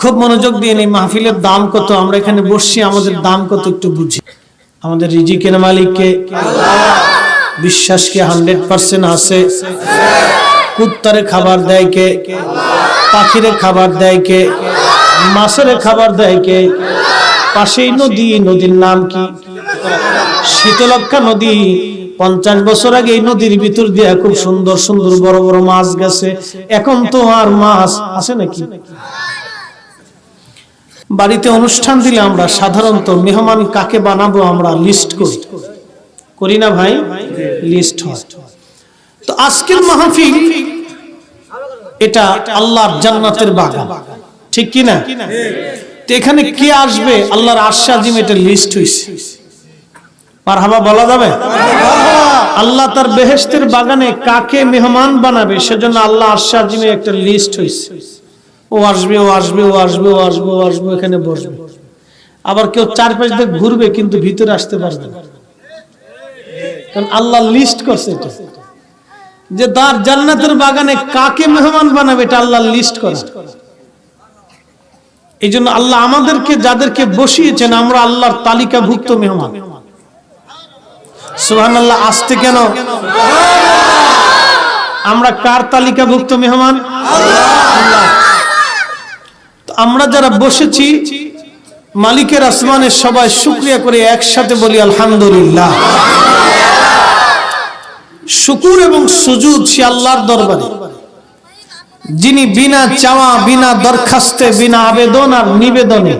খুব মনোযোগ দিয়ে নেই মাহফিলের দাম কত? আমরা এখানে বসছি, আমাদের দাম কত একটু বুঝি। আমাদের রিজিকের মালিককে, বিশ্বাসকে হান্ড্রেড পার্সেন্ট আছে। কুত্তারে খাবার দেয় কে? পাখিরে খাবার দেয় কে? মাছের খাবার দেয় কে? পাশেই নদী, নদীর নাম কি? শীতলক্ষা নদী। পঞ্চাশ বছর আগে এই নদীর ভিতর দিয়ে খুব সুন্দর সুন্দর বড় বড় মাছ গেছে। এখন তো আর মাছ আছে নাকি? বাড়িতে অনুষ্ঠান দিলে আমরা সাধারণত মেহমান কাকে বানাবো আমরা লিস্ট করি। করি না ভাই? লিস্ট তো আজকের মাহফিল, এটা আল্লাহর জান্নাতের বাগান। ঠিক কি না? তো এখানে কে আসবে? আল্লাহর আশ্বাজিম এটা লিস্ট হইছে। মারহাবা বলা যাবে? আল্লাহ তার বেহেস্তের বাগানে কাকে মেহমান বানাবে, সেজন্য আল্লাহ আশ্বাজিমে একটা লিস্ট হইছে। ও আসবে ও আসবে ও আসবে ও আসবে ও আসবে, এখানে বসবে। আবার কেউ চার পাঁচ দিক ঘুরবে, কিন্তু ভিতরে আসতে পারবে না। কারণ আল্লাহ লিস্ট করছে এটা। যে তার জান্নাতের বাগানে কাকে মেহমান বানাবে, এটা আল্লাহ লিস্ট করে। এই জন্য আল্লাহ আমাদেরকে যাদেরকে বসিয়েছেন, আমরা আল্লাহর তালিকাভুক্ত মেহমান। সুহান আল্লাহ আসতে কেন? আমরা কার তালিকাভুক্ত মেহমান? আল্লাহ। আমরা যারা বসেছি, মালিকের আসমানের সবাই শুক্রিয়া করে, একসাথে বলি আলহামদুলিল্লাহ। শুকুর এবং সুজুদ সে আল্লাহর দরবারে। যিনি বিনা চাওয়া, বিনা দরখাস্তে, বিনা আবেদন আর নিবেদনে,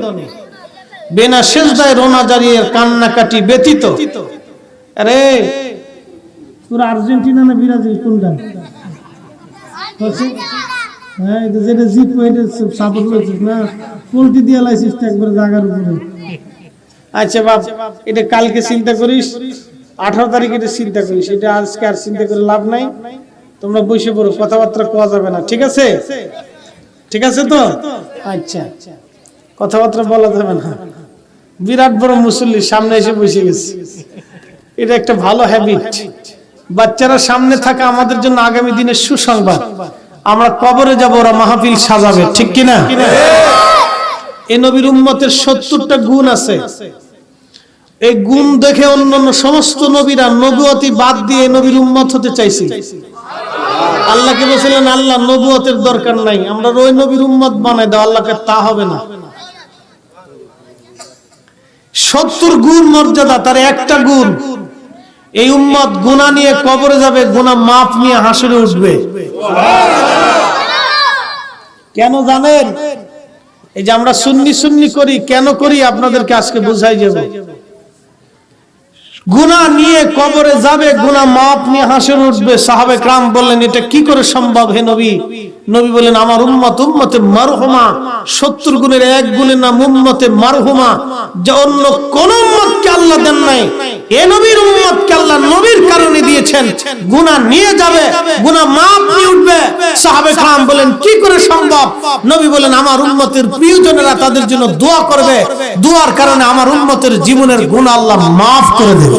বিনা শেষদায় রোনা জারিয়ে কান্নাকাটি ব্যতীত, আরে, তোর আর্জেন্টিনা না ব্রাজিল কোনটা? হ্যাঁ এটা যেটা সাপোর্ট না পোল্ট্রি দিয়ে জাগার উপরে। আচ্ছা বাপ, এটা কালকে চিন্তা করিস, আঠারো তারিখ এটা চিন্তা করিস, এটা আজকে আর চিন্তা করে লাভ নাই। তোমরা বসে পড়ো, কথাবার্তা কোয়া যাবে না, ঠিক আছে? ঠিক আছে তো? আচ্ছা কথাবার্তা বলা যাবে না। বিরাট বড় মুসল্লি, সামনে এসে বসে গেছে। এটা একটা ভালো হ্যাবিট বাচ্চারা সামনে থাকা আমাদের জন্য আগামী দিনের সুসংবাদ। আমরা কবরে যাব, ওরা মাহফিল সাজাবে, ঠিক কিনা? এ নবীর উম্মতের সত্তরটা গুণ আছে। এই গুণ দেখে অন্যান্য সমস্ত নবীরা নবুয়তি বাদ দিয়ে নবীর উম্মত হতে চাইছি। আল্লাহকে বলছিলেন, আল্লাহ, নবুয়তের দরকার নাই। আমরা ওই নবীর উম্মত বানাই দাও, আল্লাহকে তা হবে না। সত্তর গুণ মর্যাদা, তার একটা গুণ। এই উম্মত গুণা নিয়ে কবরে যাবে গুণা মাপ নিয়ে হাসরে উঠবে। কেন জানেন? এই যে আমরা সুন্নি সুন্নি করি, কেন করি আপনাদেরকে আজকে বুঝাই যাব? গুণা নিয়ে কবরে যাবে গুণা মাপ নিয়ে হাসির উঠবে। সাহাবে ক্রাম বললেন, এটা কি করে সম্ভব হে নবী? নবী বলেন আমার উম্মত উম্মতে মারহুমা, সত্তর গুণের এক গুণের নাম উম্মতে মারহুমা। যে অন্য কোন উম্মতকে আল্লাহ দেন নাই। এ নবীর উম্মতকে আল্লাহ নবীর কারণে দিয়েছেন। গুণা নিয়ে যাবে গুণা মাপ নিয়ে উঠবে। সাহাবে ক্রাম বলেন কি করে সম্ভব? নবী বলেন আমার উম্মতের প্রিয়জনেরা তাদের জন্য দোয়া করবে। দোয়ার কারণে আমার উম্মতের জীবনের গুণ আল্লাহ মাফ করে দেবে।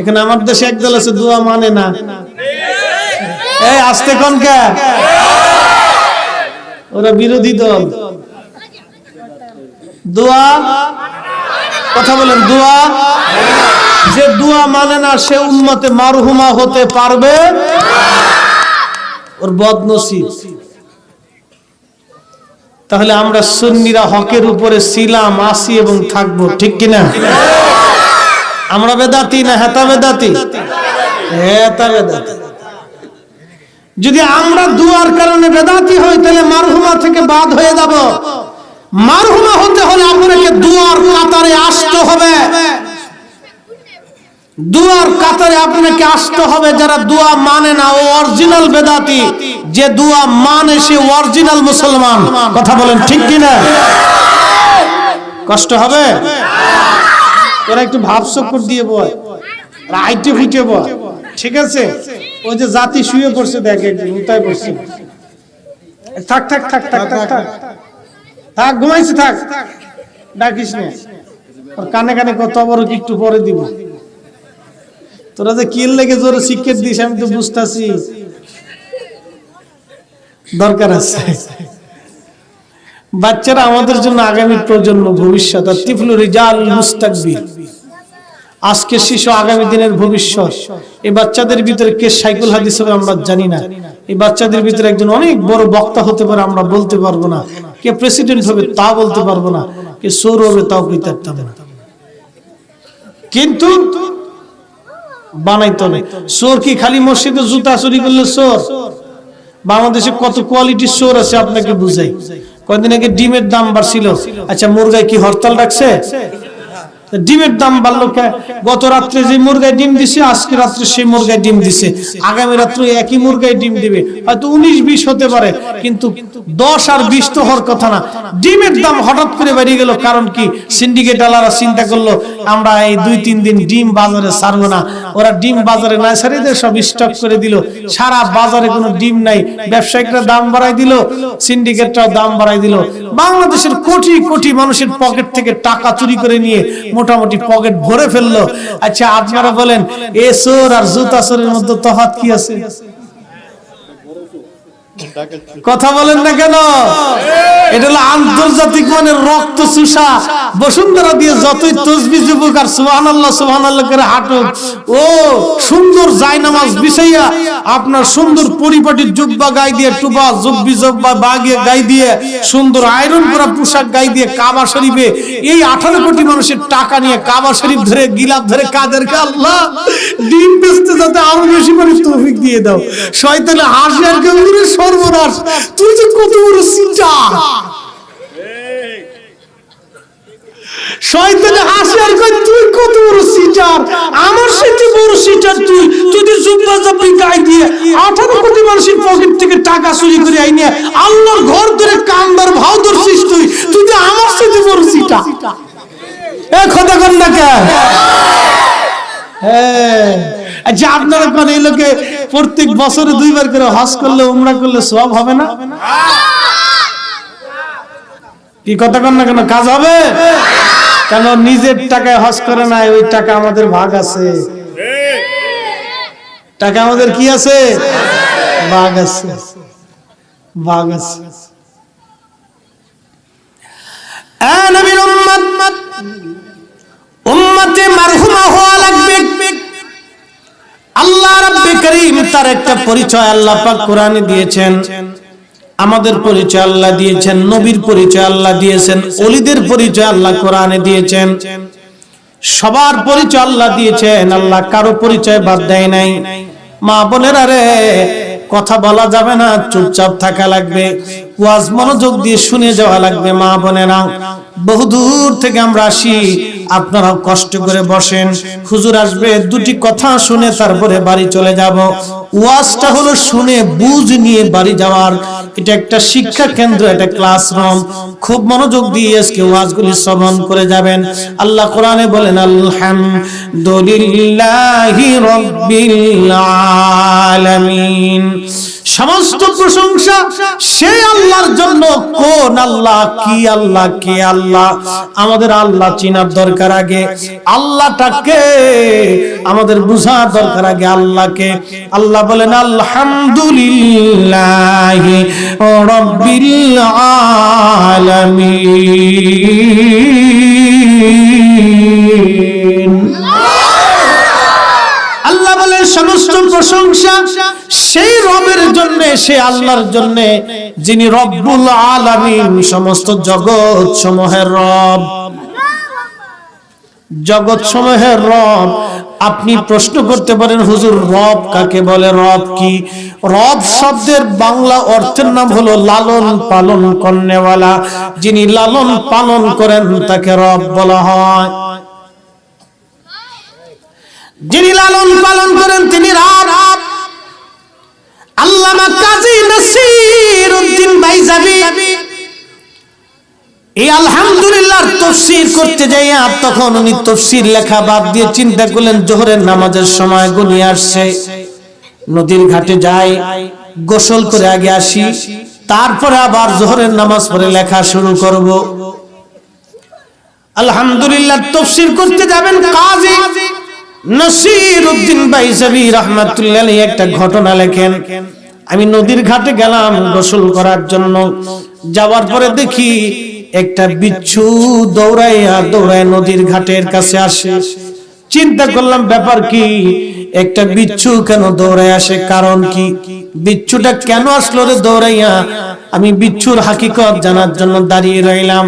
এখানে আমার দেশে একদল আছে দোয়া মানে না। এই আসতে কোন কে? ওরা বিরোধী দল। দোয়া কথা বলেন, দোয়া। যে দোয়া মানে না, সে উম্মতে মারহুমা হতে পারবে। ওর বদনসিব। তাহলে আমরা সুন্নিরা হকের উপরে ছিলাম, আসি এবং থাকব, ঠিক কিনা? আমরা বেদাতি না হেতা বেদাতি? হেতা বেদাতি। যদি আমরা দুয়ার কারণে বেদাতি হই, তাহলে মারহুমা থেকে বাদ হয়ে যাব। মারহুমা হতে হলে আপনাকে দুয়ার কাতারে আসতে হবে। দুয়ার কাতারে আপনাকে আসতে হবে, যারা দোয়া মানে না, ও অরিজিনাল বেদাতি। যে দোয়া মানে সে অরিজিনাল মুসলমান। কথা বলেন ঠিক কিনা? কষ্ট হবে? তোরা একটু ভাব চক্কর দিয়ে বয়। রাইটে ফুটে বয়। ঠিক আছে? ওই যে জাতি শুয়ে পড়ছে, দেখে উতায় পড়ছে। থাক থাক থাক থাক থাক থাক। থাক, ঘুমাইছে, থাক। ডাকিস না। কানে কানে কত বড় একটু পরে দিব। তোরা যে কিল লেগে জোরে শিক্ষিত দিস, আমি তো বুঝতেছি। দরকার আছে। বাচ্চারা আমাদের জন্য আগামী প্রজন্ম ভবিষ্যৎ। আজকে শিশু আগামী দিনের ভবিষ্যৎ। এই বাচ্চাদের ভিতরে কে সাইকুল হাদিস হবে আমরা জানি না। এই বাচ্চাদের ভিতরে একজন অনেক বড় বক্তা হতে পারে, আমরা বলতে পারব না। কে প্রেসিডেন্ট হবে তা বলতে পারব না। কে সৌর হবে তাও কইতে পারতাম না। কিন্তু বানাইতে হবে সোর কি খালি মসজিদে জুতা চুরি করলে সোর? বাংলাদেশে কত কোয়ালিটি সোর আছে আপনাকে বুঝাই। কয়দিন আগে ডিমের দাম বাড়ছিল। আচ্ছা মুরগায় কি হরতাল রাখছে ডিমের দাম বাড়লো কে- গত রাত্রে যে মুরগায় ডিম দিছে আজকে রাত্রে সেই মুরগায় ডিম দিছে। আগামী রাত্রে একই মুরগায় ডিম দিবে। হয়তো উনিশ বিশ হতে পারে কিন্তু দশ আর বিশ তো হওয়ার কথা না। ডিমের দাম হঠাৎ করে বেরিয়ে গেল, কারণ কি? সিন্ডিকেট আলারা চিন্তা করল, আমরা এই দুই তিন দিন ডিম বাজারে ছাড়বো না। ওরা ডিম বাজারে না ছাড়ে দিয়ে সব স্টক করে দিল। সারা বাজারে কোনো ডিম নাই। ব্যবসায়িকরা দাম বাড়াই দিল, সিন্ডিকেটরাও দাম বাড়াই দিল। বাংলাদেশের কোটি কোটি মানুষের পকেট থেকে টাকা চুরি করে নিয়ে মোটামুটি পকেট ভরে ফেলল। আচ্ছা আপনারা বলেন, এ সোর আর জুতা চোরের মধ্যে তফাৎ কি আছে? কথা বলেন না কেন? এটা হলো আন্তর্জাতিক মানের রক্ত চুষা। বসুন্ধরা দিয়ে যতই তসবি যুবক আর সুহান আল্লাহ সুহান আল্লাহ করে হাঁটুক, ও সুন্দর জায়নামাজ বিছাইয়া আপনার সুন্দর পরিপাটির জুব্বা গাই দিয়ে টুবা জুব্বি জব্বা বাগিয়ে গাই দিয়ে, সুন্দর আয়রন করা পোশাক গাই দিয়ে কাবা শরীফে, এই আঠারো কোটি মানুষের টাকা নিয়ে কাবা শরীফ ধরে, গিলাপ ধরে কাদের আল্লাহ? ডিম বেচতে যাতে আরও বেশি করে তৌফিক দিয়ে দাও। শয়তানে হাসি আর গম্ভীরের সর্বনাশ। তুই যে কত বড় সিটার আমার সাথে বড় সিটার তুই। তুই যে জুব্বা জাব্বি গাই দিয়ে 18 কোটি মানুষের পকেট থেকে টাকা চুরি করে আইনে আল্লাহর ঘর ধরে কান্দার ভাও তুই তুই আমার কে হ্যাঁ। আপনারা কোন এই লোকে প্রত্যেক বছরে দুইবার করে হজ করলে উমরা করলে সব হবে না? কি কথা কন না কেন? কাজ হবে? কেন নিজের টাকায় হজ করে নাই ওই টাকা আমাদের ভাগ আছে। টাকা আমাদের কি আছে? ভাগ আছে। ভাগ আছে। উম্মত মারহুমা হওয়া আল্লাহ রাব্বে করিম তার একটা পরিচয় আল্লাহ পাক কোরআনে দিয়েছেন। আমাদের পরিচয় আল্লাহ দিয়েছেন, নবীর পরিচয় আল্লাহ দিয়েছেন, অলিদের পরিচয় আল্লাহ কোরআনে দিয়েছেন। সবার পরিচয় আল্লাহ দিয়েছেন, আল্লাহ কারও পরিচয় বাদ দেয় নাই। মা বোনেরা রে, কথা বলা যাবে না, চুপচাপ থাকা লাগবে, ওয়াজ মনোযোগ দিয়ে শুনে যাওয়া লাগবে মা বোনেরা। বহুদূর থেকে আমরা আসি আপনারা কষ্ট করে বসেন। হুজুর আসবে, দুটি কথা শুনে তারপরে বাড়ি চলে যাব। ওয়াজটা হলো শুনে বুঝ নিয়ে বাড়ি যাওয়ার। এটা একটা শিক্ষা কেন্দ্র একটা ক্লাসরুম খুব মনোযোগ দিয়ে আজকে ওয়াজগুলি শ্রবণ করে যাবেন। আল্লাহ কোরআনে বলেন, আলহামদুলিল্লাহি রাব্বিল আলামিন। সমস্ত প্রশংসা সে আল্লাহর জন্য, কোন আল্লাহ, কি আল্লাহ, কে আল্লাহ? আমাদের আল্লাহ চিনার দরকার আগে আল্লাহটাকে, আমাদের বুঝার দরকার আগে আল্লাহকে। আল্লাহ বলেন, আলহামদুলিল্লাহ রব্বিল আল্লাহ বলেন, সমস্ত প্রশংসা সেই রবের জন্য, সে আল্লাহর জন্য, যিনি রব্বুল আলামিন, সমস্ত জগৎ সমূহের রব। জগৎ সমূহের রব। আপনি প্রশ্ন করতে পারেন, হুজুর, রব কাকে বলে? রব কি? রব শব্দের বাংলা অর্থের নাম হলো লালন পালন কর্নেওয়ালা। যিনি লালন পালন করেন, তাকে রব বলা হয়। যিনি লালন পালন করেন, তিনি রাব। আল্লামা কাজী নসির উদ্দিন বাইজাবি। এই আলহামদুলিল্লাহর তফসির করতে যাইয়া তখন উনি তফসির লেখা বাদ দিয়ে চিন্তা করলেন, জোহরের নামাজের সময় গুনিয়ে আসছে। নদীর ঘাটে যাই, গোসল করে আগে আসি, তারপরে আবার জোহরের নামাজ পড়ে লেখা শুরু করব। আলহামদুলিল্লাহ তফসির করতে যাবেন কাজী নসির উদ্দিন বাইজাবি রহমাতুল্লাহ একটা ঘটনা লেখেন। আমি নদীর ঘাটে গেলাম গোসল করার জন্য। যাওয়ার পরে দেখি একটা বিচ্ছু দৌড়াইয়া দৌড়ায় নদীর ঘাটের কাছে আসে। চিন্তা করলাম, ব্যাপার কি? একটা বিচ্ছু কেন দৌড়ায় আসে? কারণ কি? বিচ্ছুটা কেন আসলো রে দৌড়াইয়া? আমি বিচ্ছুর হাকিকত জানার জন্য দাঁড়িয়ে রইলাম।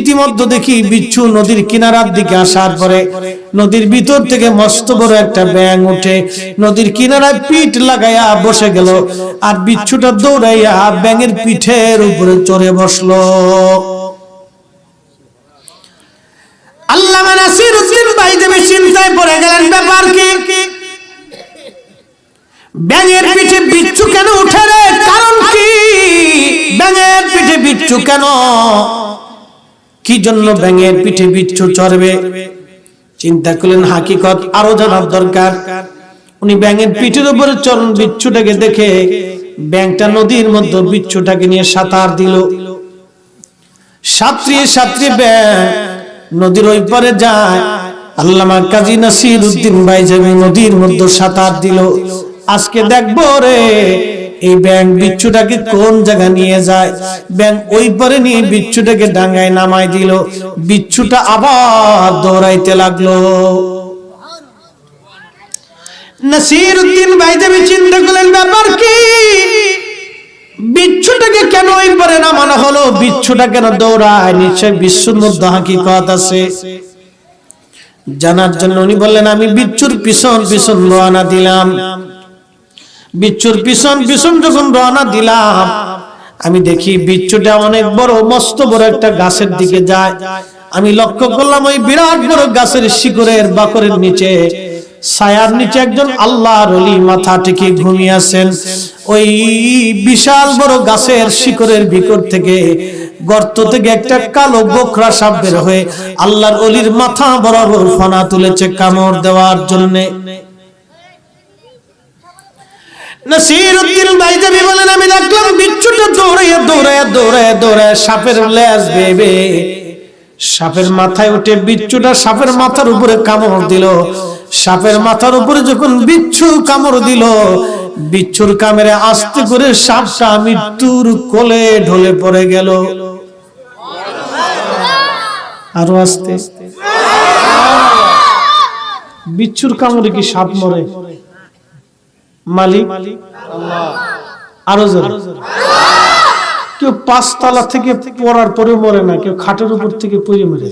ইতিমধ্যে দেখি বিচ্ছু নদীর কিনারার দিকে আসার পরে নদীর ভিতর থেকে মস্ত বড় একটা ব্যাং উঠে নদীর কিনারায় পিঠ লাগাইয়া বসে গেল আর বিচ্ছুটা দৌড়াইয়া ব্যাঙের পিঠের উপরে চড়ে বসল। চিন্তায় পড়ে গেলেন ব্যাপার কি ব্যাঙের পিঠে বিচ্ছু কেন উঠে রে? কারণ কি? ব্যাঙের পিঠে বিচ্ছু কেন? কি জন্য ব্যাঙের পিঠে বিচ্ছু চড়বে? চিন্তা করলেন, হাকিকত আরও জানার দরকার। উনি ব্যাঙের পিঠের উপরে চরণ বিচ্ছুটাকে দেখে ব্যাংটা নদীর মধ্যে বিচ্ছুটাকে নিয়ে সাঁতার দিল। সাঁতরিয়ে সাঁতরিয়ে ব্যাং নদীর ওই পারে যায়। আল্লামা কাজী নাসির উদ্দিন ভাই যাবে নদীর মধ্যে সাঁতার দিল। আজকে দেখব রে, এই ব্যাং বিচ্ছুটাকে কোন জায়গা নিয়ে যায়? ব্যাং ওই পারে নিয়ে বিচ্ছুটাকে ডাঙ্গায় নামাই দিল। বিচ্ছুটা আবার দৌড়াইতে লাগল। নাসির উদ্দিন ভাই যাবে চিন্তা করলেন, ব্যাপার কি? বিচ্ছুটাকে কেন ওই পরে নামানো হলো? বিচ্ছুটা কেন দৌড়ায়। নিশ্চয় বিশ্বর মধ্যে আছে। জানার জন্য উনি বললেন, আমি বিচ্ছুর পিছন পিছন দিলাম। বিচ্ছুর পিছন পিছন যখন রওনা দিলাম, আমি দেখি বিচ্ছুটা অনেক বড়, মস্ত বড় একটা গাছের দিকে যায়। আমি লক্ষ্য করলাম ওই বিরাট বড় গাছের শিকড়ের বাকরের নিচে ছায়ার নিচে একজন আল্লাহর অলি মাথা টেকে ঘুমিয়ে আছেন। ওই বিশাল বড় গাছের শিকড়ের ভিতর থেকে গর্ত থেকে একটা কালো গোখরা সাপ বের হয়ে আল্লাহর অলির মাথা বরাবর ফনা তুলেছে কামড় দেওয়ার জন্যে। আমি দেখলাম বিচ্ছুটা দৌড়াইয়া দৌড়াইয়া দৌড়াইয়া দৌড়াইয়া সাপের লেজ বেবে সাপের মাথায় উঠে বিচ্ছুটা সাপের মাথার উপরে কামড় দিল। সাপের মাথার উপরে যখন বিচ্ছু কামড় দিল, বিচ্ছুর কামড়ে আস্তে করে সাপটা মৃত্যুর কোলে ঢলে পড়ে গেল। আরও আস্তে। বিচ্ছুর কামড়ে কি সাপ মরে? মালিক? আরও জোরে। কেউ পাঁচতলা থেকে পড়ার পরে মরে না, কেউ খাটের উপর থেকে পড়ে মরে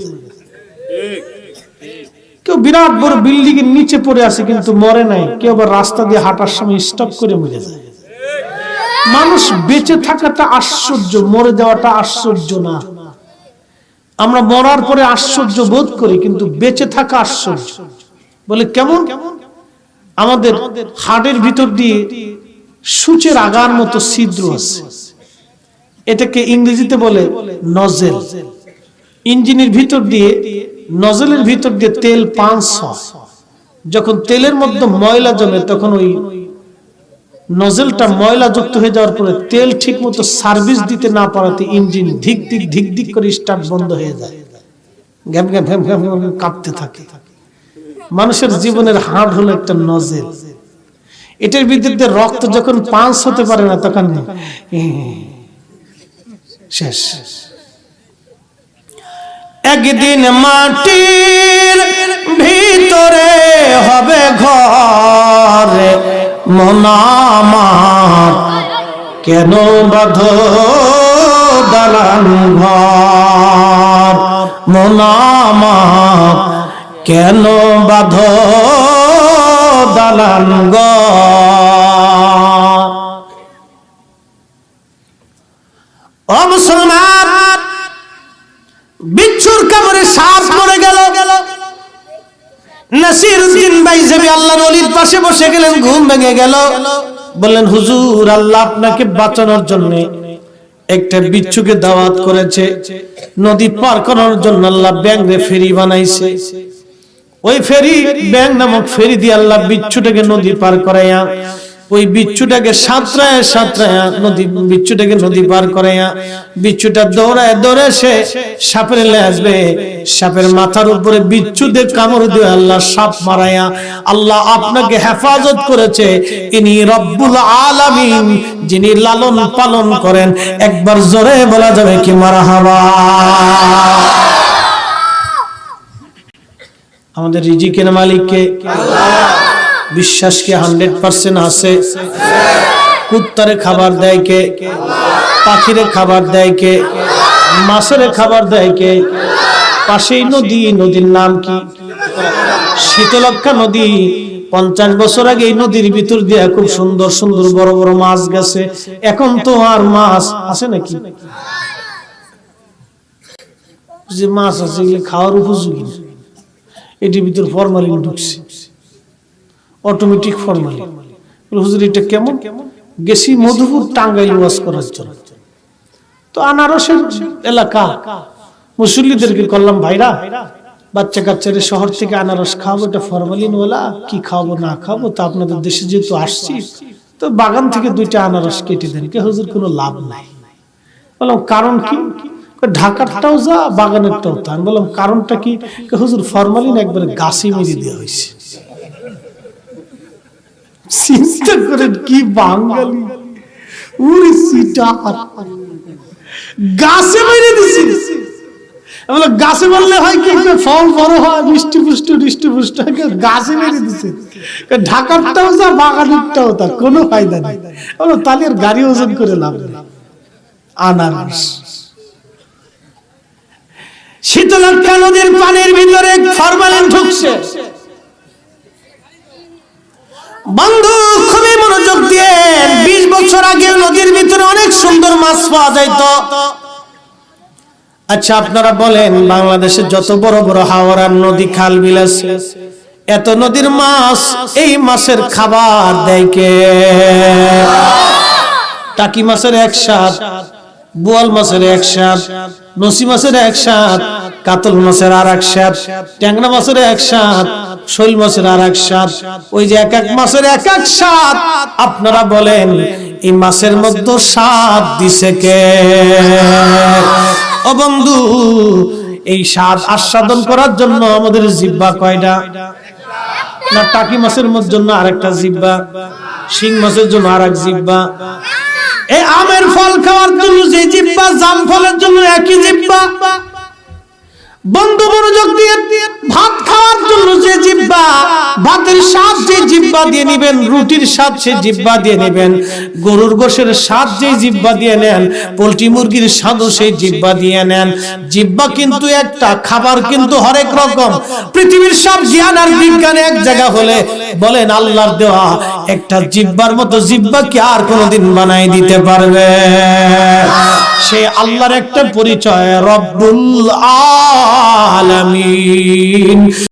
কেউ বিরাট বড় বিল্ডিং এর নিচে পড়ে আছে কিন্তু মরে নাই, কেউ আবার রাস্তা দিয়ে হাঁটার সময় স্টপ করে মরে যায়। মানুষ বেঁচে থাকাটা আশ্চর্য, মরে যাওয়াটা আশ্চর্য না। আমরা মরার পরে আশ্চর্য বোধ করি, কিন্তু বেঁচে থাকা আশ্চর্য। বলে কেমন? আমাদের হাড়ের ভিতর দিয়ে সূচের আগার মতো ছিদ্র আছে। এটাকে ইংরেজিতে বলে নজেল ইঞ্জিনের ভিতর দিয়ে নজেলের ভিতর দিয়ে তেল পাঁচ যখন তেলের মধ্যে ময়লা জমে, তখন ওই নজেলটা ময়লা যুক্ত হয়ে যাওয়ার পরে তেল ঠিক মতো সার্ভিস দিতে না পারাতে ইঞ্জিন ধিক ধিক ধিক ধিক করে স্টার্ট বন্ধ হয়ে যায়। গ্যাপ গ্যাপ গ্যাপ গ্যাপ কাঁপতে থাকে। মানুষের জীবনের হাড় হলো একটা নজেল এটার বিরুদ্ধে রক্ত যখন পাঁচ হতে পারে না, তখন শেষ। একদিন মাটির ভিতরে হবে ঘর মনামার কেন বাধ দালান ঘর? মনামার কেন বাধ দালান ঘর? ও মুসলমান, বিচ্ছুর কামড়ে সাপ মরে গেল। আল্লাহর ওলির পাশে বসে গেলেন, ঘুম ভেঙে গেল। বললেন, হুজুর, আল্লাহ আপনাকে বাঁচানোর জন্য একটা বিচ্ছুকে দাওয়াত করেছে। নদী পার করার জন্য আল্লাহ ব্যাংরে ফেরি বানাইছে। ওই ফেরি ব্যাং নামক ফেরি দিয়ে আল্লাহ বিচ্ছুটাকে নদী পার করাইয়া ওই বিচ্ছুটাকে সাঁতরায় সাঁতরায় নদী বিচ্ছুটাকে নদী পার করাইয়া বিচ্ছুটা দৌড়ায় দৌড়ে সে সাপের আসবে। সাপের মাথার উপরে বিচ্ছুদের কামড় দিয়ে আল্লাহ সাপ মারাইয়া আল্লাহ আপনাকে হেফাজত করেছে। ইনি রব্বুল আলামিন, যিনি লালন পালন করেন। একবার জোরে বলা যাবে কি মারা হাওয়া? আমাদের রিজিকের মালিককে বিশ্বাস কি হান্ড্রেড পার্সেন্ট আছে? কুত্তারে খাবার দেয় কে? পাখিরে খাবার দেয় কে? মাছের খাবার দেয় কে? পাশেই নদী, নদীর নাম কি? শীতলক্ষা নদী। পঞ্চাশ বছর আগে এই নদীর ভিতর দিয়ে খুব সুন্দর সুন্দর বড় বড় মাছ গেছে। এখন তো আর মাছ আছে নাকি? যে মাছ আছে খাওয়ার উপযোগী এটির ভিতর ফরমালিন ঢুকছে। অটোমেটিক ফরমালিন হুজুর, এটা কেমন? গেছি মধুপুর টাঙ্গাইল ওয়াজ করার জন্য। তো আনারসের এলাকা। মুসল্লিদেরকে করলাম, ভাইরা বাচ্চা কাচ্চাদের শহর থেকে আনারস খাওয়াবো, এটা ফরমালিন ওলা কি খাওয়াবো, না খাওয়াবো, তা আপনাদের দেশে যেহেতু আসছি, তো বাগান থেকে দুইটা আনারস কেটে দেন। কে, হুজুর, কোনো লাভ নাই। বললাম, কারণ কি? ঢাকারটাও যা, বাগানেরটাও তা। বললাম, কারণটা কি, হুজুর, ফরমালিন একবারে গাছে মেরে দেওয়া হয়েছে। চিন্তা করেন কি বাঙালি? সিটা গাছে মেরে দিছি। গাছে মারলে হয় কি? ফল বড় হয়, মিষ্টি মিষ্টি গাছে মেরে দিছে। ঢাকারটাও যা, বাগানেরটাও তা, কোনো ফায়দা নেই। বলো তাহলে আর গাড়ি ওজন করে লাভ আনারস। শীতলক্ষা নদীর পানির ভিতরে ফরমালিন ঢুকছে। বন্ধু, খুবই মনোযোগ দিয়ে বিশ বছর আগে নদীর ভিতরে অনেক সুন্দর মাছ পাওয়া যাইত। আচ্ছা আপনারা বলেন, বাংলাদেশে যত বড় বড় হাওড়ার নদী খাল বিল আছে, এত নদীর মাছ এই মাছের খাবার দেয় কে? টাকি মাছের এক সাত বোয়াল মাছের এক সাত নসি মাছের এক সাত কাতল মাছের আর এক সাত ট্যাংরা মাছের এক সাত শৈল মাছের আর এক সাত। ওই যে এক এক মাছের এক এক সাত, আপনারা বলেন, এই মাছের মধ্যে স্বাদ দিছে কে? ও বন্ধু, এই স্বাদ আস্বাদন করার জন্য আমাদের জিব্বা কয়টা? না, টাকি মাছের জন্য আরেকটা জিব্বা, শিং মাছের জন্য আর এক জিব্বা। এই আমের ফল খাওয়ার জন্য যে জিব্বা, জাম ফলের জন্য একই জিব্বা। বন্ধু মনোযোগ দিয়ে ভাত খাওয়ার জন্য যে জিব্বা ভাতের স্বাদ যে জিব্বা দিয়ে নেবেন, রুটির স্বাদ সে জিব্বা দিয়ে নেবেন, গরুর গোশের স্বাদ যে জিব্বা দিয়ে নেন, পোলট্রি মুরগির স্বাদও সেই জিব্বা দিয়ে নেন। জিব্বা কিন্তু একটা, খাবার কিন্তু হরেক রকম। পৃথিবীর সব জ্ঞান আর বিজ্ঞান এক জায়গা হলে বলেন আল্লাহর দেওয়া একটা জিব্বার মতো জিব্বা কি আর কোনোদিন বানাই দিতে পারবে? সে আল্লাহর একটা পরিচয়, রব্বুল আলামিন।